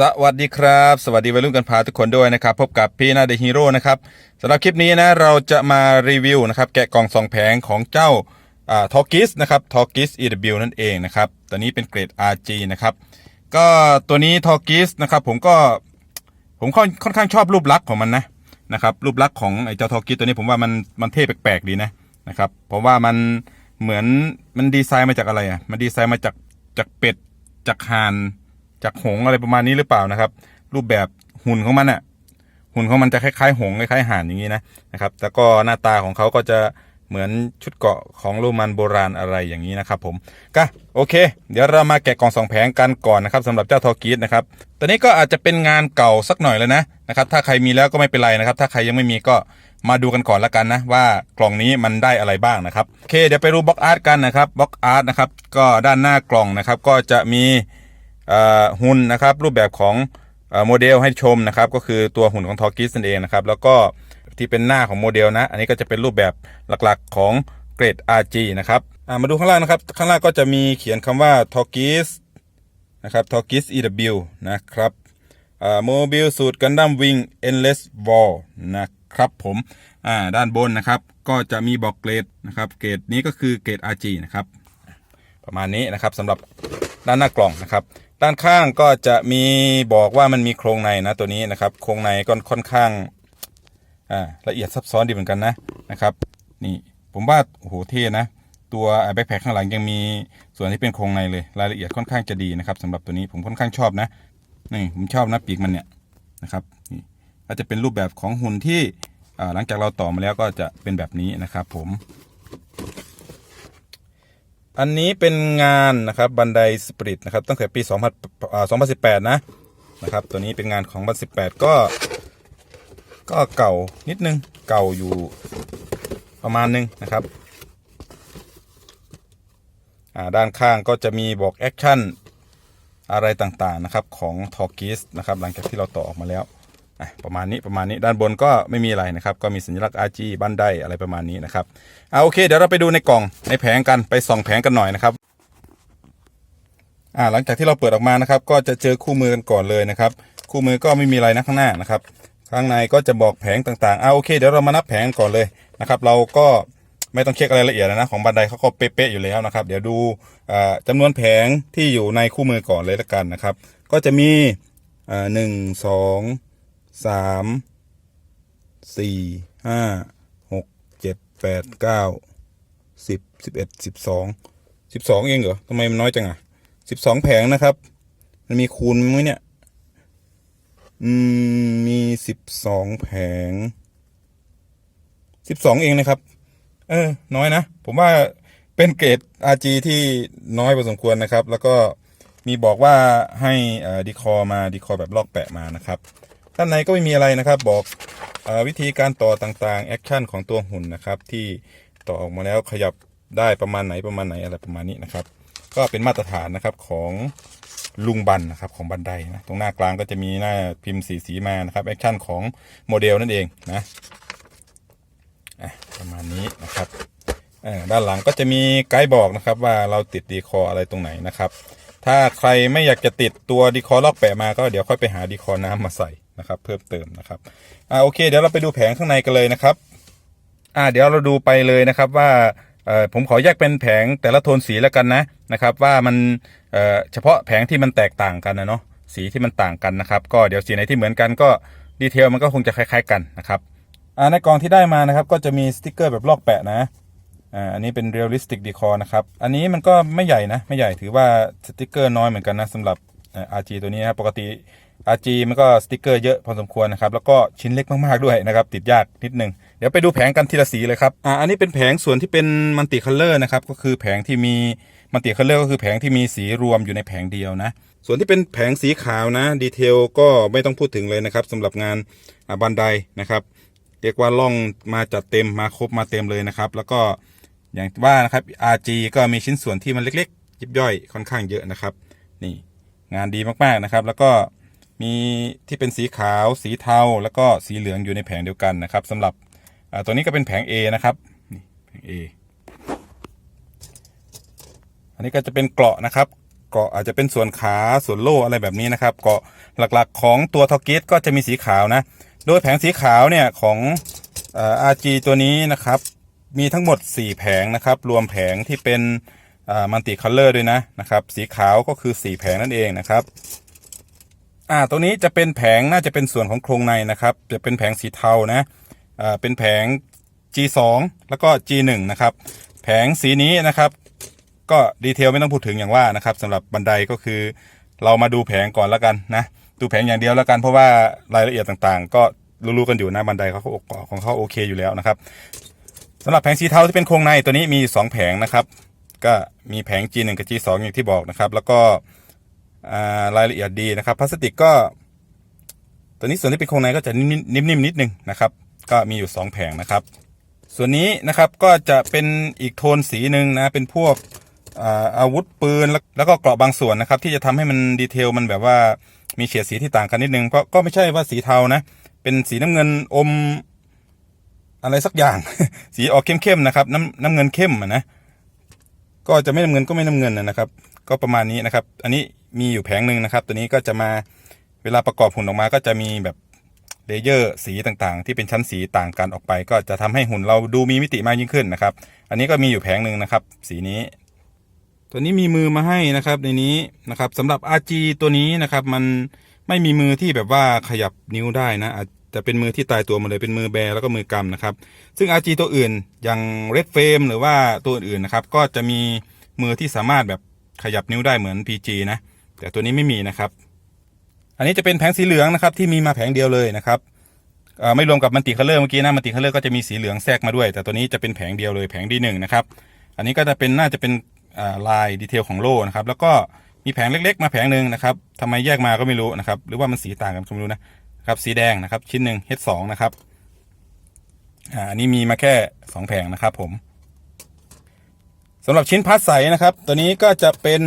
สวัสดีครับ สวัสดีวัยรุ่นกันพาทุกคนด้วยนะครับ พบกับพี่นาเดฮีโร่นะครับสำหรับคลิปนี้นะเราจะมารีวิวนะครับแกะกล่องสองแผงของเจ้าทอกิสนะครับทอกิส EW นั่นเองนะครับตัวนี้เป็นเกรด RG นะครับก็ตัวนี้ทอกิสนะครับผมก็ผมค่อนค่อนข้างชอบรูปลักษณ์ของมันนะนะครับรูปลักษณ์ของไอ้เจ้าทอกิสตัวนี้ผมว่ามันมันเท่แปลกๆดีนะนะครับเพราะว่ามันเหมือนมันดีไซน์มาจากอะไรอะมันดีไซน์มาจากจากเป็ดจากห่าน จากหงอะไรประมาณนี้หรือเปล่านะครับ รูปแบบหุ่นของมันอะหุ่นของมันจะคล้ายๆหงคล้ายๆห่านอย่างนี้นะนะครับแล้วก็หน้าตาของเขาก็จะเหมือนชุดเกาะของโรมันโบราณอะไรอย่างนี้นะครับผมก็โอเค เดี๋ยวเรามาแกะกล่องสองแผงกันก่อนนะครับสำหรับเจ้าทอกีสนะครับตัวนี้ก็อาจจะเป็นงานเก่าสักหน่อยแล้วนะนะครับ ถ้าใครมีแล้วก็ไม่เป็นไรนะครับ ถ้าใครยังไม่มีก็มาดูกันก่อนละกันนะว่ากล่องนี้มันได้อะไรบ้างนะครับโอเคเดี๋ยวไปดูบล็อกอาร์ตกันนะครับบล็อกอาร์ตนะครับก็ด้านหน้ากล่องนะครับก็จะมี หุ่นนะครับรูปแบบของโมเดลให้ชมนะครับก็คือตัวหุ่นของทอร์กิสนั่นเองนะครับแล้วก็ที่เป็นหน้าของโมเดลนะ อันนี้ก็จะเป็นรูปแบบหลักๆของเกรด RG นะครับมาดูข้างล่างนะครับ ข้างล่างก็จะมีเขียนคำว่าทอร์กิสนะครับทอร์กิส EW นะครับโมบิลสูตรกันดั้มวิง endless wall นะครับผมด้านบนนะครับ ก็จะมีบอกเกรดนะครับ เกรดนี้ก็คือเกรด RG นะครับ ประมาณนี้นะครับสำหรับด้านหน้ากล่องนะครับ ด้านข้างก็จะมีบอกว่ามันมีโครงในนะตัวนี้นะครับ โครงในก็ค่อนข้างอ่าละเอียดซับซ้อนดีเหมือนกันนะนะครับ นี่ผมว่าโอ้โหเท่นะ ตัวแบ็คแพคข้างหลังยังมีส่วนที่เป็นโครงในเลยรายละเอียดค่อนข้างจะดีนะครับสำหรับตัวนี้ผมค่อนข้างชอบนะนี่ผมชอบนะปีกมันเนี่ยนะครับนี่ก็จะเป็นรูปแบบของหุ่นที่หลังจากเราต่อมาแล้วก็จะเป็นแบบนี้นะครับผม อันนี้เป็นงานนะครับบันไดสปริตนะครับตั้งแต่ปี2 0 2018นะนะครับ ตัวนี้เป็นงานของบัน18 ก็ ก็เก่านิดนึงเก่าอยู่ประมาณนึงนะครับด้านข้างก็จะมีบอกแอคชั่นอะไรต่างๆนะครับของทอร์กิสนะครับหลังจากที่เราต่อออกมาแล้ว ประมาณนี้ประมาณนี้ด้านบนก็ไม่มีอะไรนะครับ ก็มีสัญลักษณ์ RG บันไดอะไรประมาณนี้นะครับเอาโอเค เดี๋ยวเราไปดูในกล่องในแผงกันไปส่องแผงกันหน่อยนะครับอ่าหลังจากที่เราเปิดออกมานะครับ ก็จะเจอคู่มือกันก่อนเลยนะครับ คู่มือก็ไม่มีอะไรนะข้างหน้านะครับ ข้างในก็จะบอกแผงต่างๆอ่าโอเคเดี๋ยวเรามานับแผงก่อนเลยนะครับ เราก็ไม่ต้องเช็คอะไรละเอียดนะของบันไดเขาก็เป๊ะๆอยู่แล้วนะครับ เดี๋ยวดูจำนวนแผงที่อยู่ในคู่มือก่อนเลยละกันนะครับ ก็จะมีหนึ่งสอง สามสี่ห้าหกเจ็ดแปดเก้าสิบสิบเอ็ดสิบสองสิบสองเองเหรอทำไมมันน้อยจังอะสิบสองแผงนะครับ มันมีคูณไหมเนี่ย อืม มีสิบสองแผงสิบสองเองนะครับ เออ น้อยนะ ผมว่าเป็นเกรด RG ที่น้อยพอสมควรนะครับ แล้วก็มีบอกว่าให้ดีคอมาดีคอแบบลอกแปะมานะครับ ด้านในก็ไม่มีอะไรนะครับ บอกอวิธีการต่อต่างๆแอคชั่นของตัวหุ่นนะครับ ที่ต่อออกมาแล้วขยับได้ประมาณไหนประมาณไหนอะไรประมาณนี้นะครับ ก็เป็นมาตรฐานนะครับของลุงบันนะครับของบันไดนะตรงหน้ากลางก็จะมีหน้าพิมพ์สีสีมานะครับแอคชั่นของโมเดลนั่นเองนะประมาณนี้นะครับด้านหลังก็จะมีไกด์บอกนะครับว่าเราติดดีคออะไรตรงไหนนะครับ ถ้าใครไม่อยากจะติดตัวดีคอลอกแปะมาก็เดี๋ยวค่อยไปหาดีคอน้ำมาใส่ นะครับ เพิ่มเติมนะครับอ่าโอเค เดี๋ยวเราไปดูแผงข้างในกันเลยนะครับอ่าเดี๋ยวเราดูไปเลยนะครับว่าเอ่อผมขอแยกเป็นแผงแต่ละโทนสีแล้วกันนะนะครับ ว่ามันเอ่อเฉพาะแผงที่มันแตกต่างกันนะเนาะสีที่มันต่างกันนะครับ ก็เดี๋ยวสีไหนที่เหมือนกันก็ดีเทลมันก็คงจะคล้าย ๆ กันนะครับอ่าในกล่องที่ได้มานะครับ ก็จะมีสติกเกอร์แบบลอกแปะนะอ่าอันนี้เป็นเรียลลิสติกดีคอนะครับ อันนี้มันก็ไม่ใหญ่นะ ไม่ใหญ่ถือว่าสติกเกอร์น้อยเหมือนกันนะสำหรับอาร์จีตัวนี้นะปกติ RG มันก็สติกเกอร์เยอะพอสมควรนะครับ แล้วก็ชิ้นเล็กมากๆด้วยนะครับ ติดยากนิดนึง เดี๋ยวไปดูแผงกันทีละสีเลยครับอ่าอันนี้เป็นแผงส่วนที่เป็นมัลติคัลเลอร์นะครับ ก็คือแผงที่มีมัลติคัลเลอร์ก็คือแผงที่มีสีรวมอยู่ในแผงเดียวนะ ส่วนที่เป็นแผงสีขาวนะดีเทลก็ไม่ต้องพูดถึงเลยนะครับสำหรับงานบันไดนะครับเรียกว่าล่องมาจัดเต็มมาครบมาเต็มเลยนะครับ แล้วก็อย่างว่านะครับ RG ก็มีชิ้นส่วนที่มันเล็กๆ ยิบย่อยค่อนข้างเยอะนะครับ นี่งานดีมากๆนะครับ แล้วก็ มีที่เป็นสีขาวสีเทาแล้วก็สีเหลืองอยู่ในแผงเดียวกันนะครับสำหรับตัวนี้ก็เป็นแผง A นะครับนี่แผง A อันนี้ก็จะเป็นเกราะนะครับเกาะอาจจะเป็นส่วนขาส่วนโล่อะไรแบบนี้นะครับ เกาะหลักๆ ของตัวทอกิสก็จะมีสีขาวนะ โดยแผงสีขาวเนี่ยของเอ่อ RG ตัวนี้นะครับ มีทั้งหมด 4 แผงนะครับ รวมแผงที่เป็นมัลติคัลเลอร์ด้วยนะนะครับ สีขาวก็คือ 4 แผงนั่นเองนะครับ อ่าตัวนี้จะเป็นแผงน่าจะเป็นส่วนของโครงในนะครับ จะเป็นแผงสีเทานะอ่าเป็นแผง G2 แล้วก็ G1 นะครับแผงสีนี้นะครับก็ดีเทลไม่ต้องพูดถึงอย่างว่านะครับสำหรับบันไดก็คือเรามาดูแผงก่อนแล้วกันนะดูแผงอย่างเดียวแล้วกันเพราะว่ารายละเอียดต่างๆ ก็รู้ๆกันอยู่นะบันไดเขาของเขาโอเคอยู่แล้วนะครับสำหรับแผงสีเทาที่เป็นโครงในตัวนี้มี 2 แผงนะครับ ก็มีแผง G1 กับ G2 อย่างที่บอกนะครับ แล้วก็ รายละเอียดดีนะครับพลาสติกก็ ตัวนี้ส่วนที่เป็นโครงในก็จะนิ่มๆนิดนึงนะครับ ก็มีอยู่ 2 แผงนะครับ ส่วนนี้นะครับก็จะเป็นอีกโทนสีหนึ่งนะเป็นพวกอาวุธปืนแล้วก็เกราะบางส่วนนะครับ ที่จะทำให้มันดีเทลมันแบบว่ามีเฉดสีที่ต่างกันนิดนึงเพราะก็ไม่ใช่ว่าสีเทานะ เป็นสีน้ำเงินอมอะไรสักอย่าง สีออกเข้มๆนะครับ น้ำน้ำเงินเข้มนะ ก็จะไม่น้ำเงินก็ไม่น้ำเงินนะครับ ก็ประมาณนี้นะครับ อันนี้มีอยู่แผงหนึ่งนะครับ ตัวนี้ก็จะมาเวลาประกอบหุ่นออกมาก็จะมีแบบเลเยอร์สีต่างๆ ที่เป็นชั้นสีต่างกันออกไป ก็จะทำให้หุ่นเราดูมีมิติมากยิ่งขึ้นนะครับ อันนี้ก็มีอยู่แผงหนึ่งนะครับ สีนี้ ตัวนี้มีมือมาให้นะครับ ในนี้นะครับสำหรับ RG ตัวนี้นะครับ มันไม่มีมือที่แบบว่าขยับนิ้วได้นะ จจะเป็นมือที่ตายตัวหมาเลยเป็นมือแบแล้วก็มือกำนะครับ ซึ่ง RG ตัวอื่นอย่าง Red Frame หรือว่าตัวอื่นนะครับ ก็จะมีมือที่สามารถแบบขยับนิ้วได้เหมือน PG นะ แต่ตัวนี้ไม่มีนะครับ อันนี้จะเป็นแผงสีเหลืองนะครับ ที่มีมาแผงเดียวเลยนะครับไม่รวมกับมันติคัลเลอร์เมื่อกี้นะมันติคัลเลอร์ก็จะมีสีเหลืองแทรกมาด้วย แต่ตัวนี้จะเป็นแผงเดียวเลยแผงดีหนึ่งนะครับ อันนี้ก็จะเป็นน่าจะเป็นลายดีเทลของโล่นะครับ แล้วก็มีแผงเล็ก ๆ มาแผงหนึ่งนะครับทำไมแยกมาก็ไม่รู้นะครับ หรือว่ามันสีต่างกันก็ไม่รู้นะ ครับสีแดงนะครับชิ้นหนึ่ง H2 นะครับอ่าอันนี้มีมาแค่สองแผงนะครับผมสำหรับชิ้นพัดใสนะครับ ตัวนี้ก็จะเป็น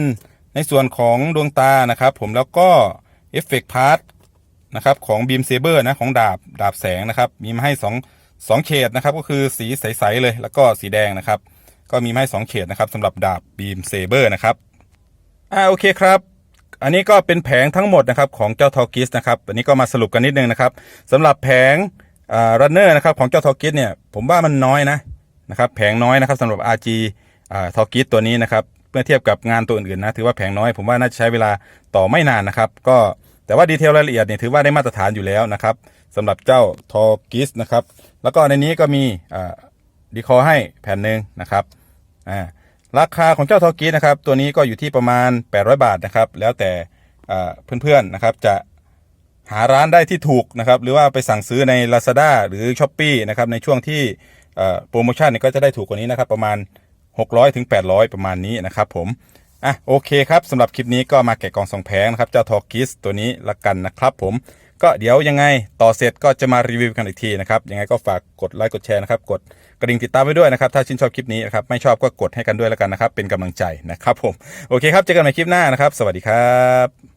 ในส่วนของดวงตานะครับ ผมแล้วก็เอฟเฟกต์พาร์ทนะครับของบีมเซเบอร์นะของดาบดาบแสงนะครับ มีมาให้สองสองเฉดนะครับก็คือสีใสๆเลยแล้วก็สีแดงนะครับ ก็มีมาให้สองเฉดนะครับสำหรับดาบบีมเซเบอร์นะครับอ่าโอเคครับ อันนี้ก็เป็นแผงทั้งหมดนะครับของเจ้าทอกิสนะครับอันนี้ก็มาสรุปกันนิดนึงนะครับสำหรับแผงรันเนอร์นะครับของเจ้าทอกิสเนี่ยผมว่ามันน้อยนะนะครับแผงน้อยนะครับสำหรับ RG ทอกิสตัวนี้นะครับเมื่อเทียบกับงานตัวอื่นๆนะถือว่าแผงน้อยผมว่าน่าจะใช้เวลาต่อไม่นานนะครับ ก็แต่ว่าดีเทลรายละเอียดเนี่ยถือว่าได้มาตรฐานอยู่แล้วนะครับสำหรับเจ้าทอกิสนะครับแล้วก็ในนี้ก็มีดีคอให้แผ่นหนึ่งนะครับอ่า ราคาของเจ้าทอกินะครับ ตัวนี้ก็อยู่ที่ประมาณ 800 บาทนะครับ แล้วแต่เพื่อนๆนะครับจะหาร้านได้ที่ถูกนะครับ หรือว่าไปสั่งซื้อใน Lazada หรือ s h อ p e e นะครับในช่วงที่โปรโมชั่นนี่ก็จะได้ถูกกว่านี้นะครับ ประมาณ 600ถึง800 ประมาณนี้นะครับผมอะโอเคครับสำหรับคลิปนี้ก็มาแกะกล่องสองแผงนะครับ เจ้าทอกิสตัวนี้ละกันนะครับผม ก็เดี๋ยวยังไงต่อเสร็จก็จะมารีวิวกันอีกทีนะครับยังไงก็ฝากกดไลค์กดแชร์นะครับกดกระดิ่งติดตามไว้ด้วยนะครับถ้าชื่นชอบคลิปนี้นะครับไม่ชอบก็กดให้กันด้วยแล้วกันนะครับเป็นกำลังใจนะครับผมโอเคครับเจอกันใหม่คลิปหน้านะครับ สวัสดีครับ